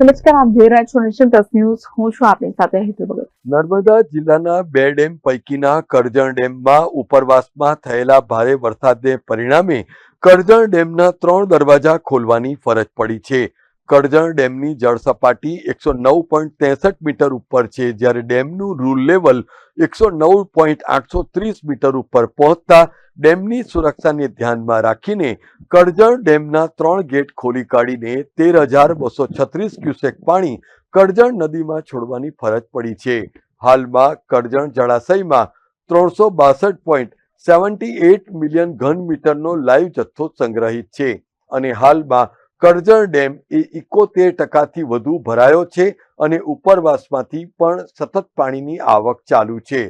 નમસ્કાર, આપ જોઈ રહ્યા છો નેશન પ્લસ ન્યૂઝ. હું છું આપની સાથે હેતુ ભગત. નર્મદા જિલ્લાના બે ડેમ પૈકીના કરજણ ડેમમાં ઉપરવાસમાં થયેલા ભારે વરસાદને પરિણામે કરજણ ડેમના ત્રણ દરવાજા ખોલવાની ફરજ પડી છે. કરજણ ડેમની જળ સપાટી એકસો નવ પોઈન્ટ ત્રેસઠ મીટર ઉપર છે. જ્યારે ડેમનું રૂલ લેવલ એકસો નવ પોઈન્ટ આઠસો ત્રીસ મીટર ઉપર પહોંચતા ડેમની સુરક્ષાને ધ્યાનમાં રાખીને કરજણ ડેમના ત્રણ ગેટ ખોલી કાઢીને તેર હજાર બસો છત્રીસ ક્યુસેક પાણી કરજણ નદીમાં છોડવાની ફરજ પડી છે. હાલમાં કરજણ જળાશયમાં ત્રણસો બાસઠ પોઈન્ટ સેવન્ટી એટ મિલિયન ઘન મીટરનો લાઈવ જથ્થો સંગ્રહિત છે અને હાલમાં કરજણ ડેમ એ ઇકોતેર ટકાથી વધુ ભરાયો છે અને ઉપરવાસમાંથી પણ સતત પાણીની આવક ચાલુ છે.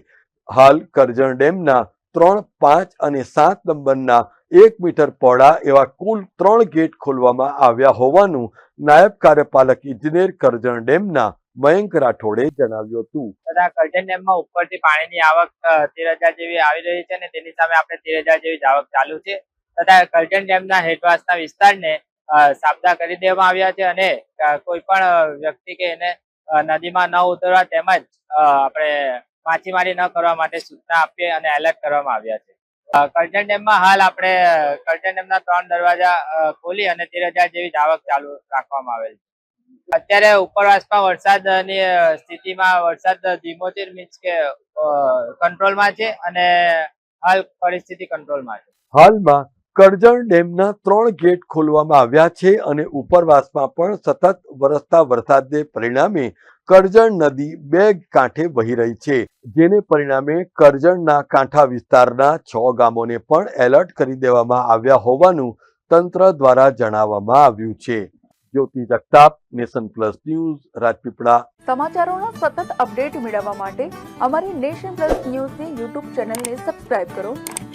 હાલ કરજણ ડેમના ત્રણ, પાંચ અને સાત નંબરના એક મીટર પહોળા એવા કુલ ત્રણ ગેટ ખોલવામાં આવ્યા હોવાનું નાયબ કાર્યપાલક ઇજનેર કરજણ ડેમના મયંક રાઠોડે જણાવ્યું હતું. તથા કરજણ ડેમમાં ઉપરથી પાણીની આવક તેર હજાર જેવી આવી રહી છે અને તેની સામે આપણે તેર હજાર જેવી આવક ચાલુ છે. તથા કરજણ ડેમના હેઠવાસના વિસ્તારને સાબદા કરી દેવામાં આવ્યા છે અને કોઈ પણ વ્યક્તિ કે એને નદીમાં ન ઉતરવા તેમજ આપણે માછીમારી ન કરવા માટે સૂચના આપી અને એલર્ટ કરવામાં આવ્યા છે. કરજણ ડેમમાં હાલ આપણે, કરજણ ડેમના ત્રણ દરવાજા ખોલી અને તેર હજાર જેવી આવક ચાલુ રાખવામાં આવેલ છે. અત્યારે ઉપરવાસમાં વરસાદની સ્થિતિમાં વરસાદ ધીમો છે મીન્સ કે કંટ્રોલમાં છે અને હાલ પરિસ્થિતિ કંટ્રોલમાં છે. હાલમાં કરજણ ડેમના ત્રણ ગેટ ખોલવામાં આવ્યા છે અને ઉપરવાસમાં પણ સતત વરસતા વરસાદને પરિણામે કરજણ નદી બે કાંઠે વહી રહી છે, જેને પરિણામે કરજણના કાંઠા વિસ્તારના છ ગામોને પણ એલર્ટ કરી દેવામાં આવ્યા હોવાનું તંત્ર દ્વારા જણાવવામાં આવ્યું છે. Jyoti Jagtap, nation plus news, Rajpipla. સમાચારોના સતત અપડેટ મેળવવા માટે અમારી નેશન પ્લસ ન્યૂઝની યુટ્યુબ ચેનલને સબસ્ક્રાઇબ કરો.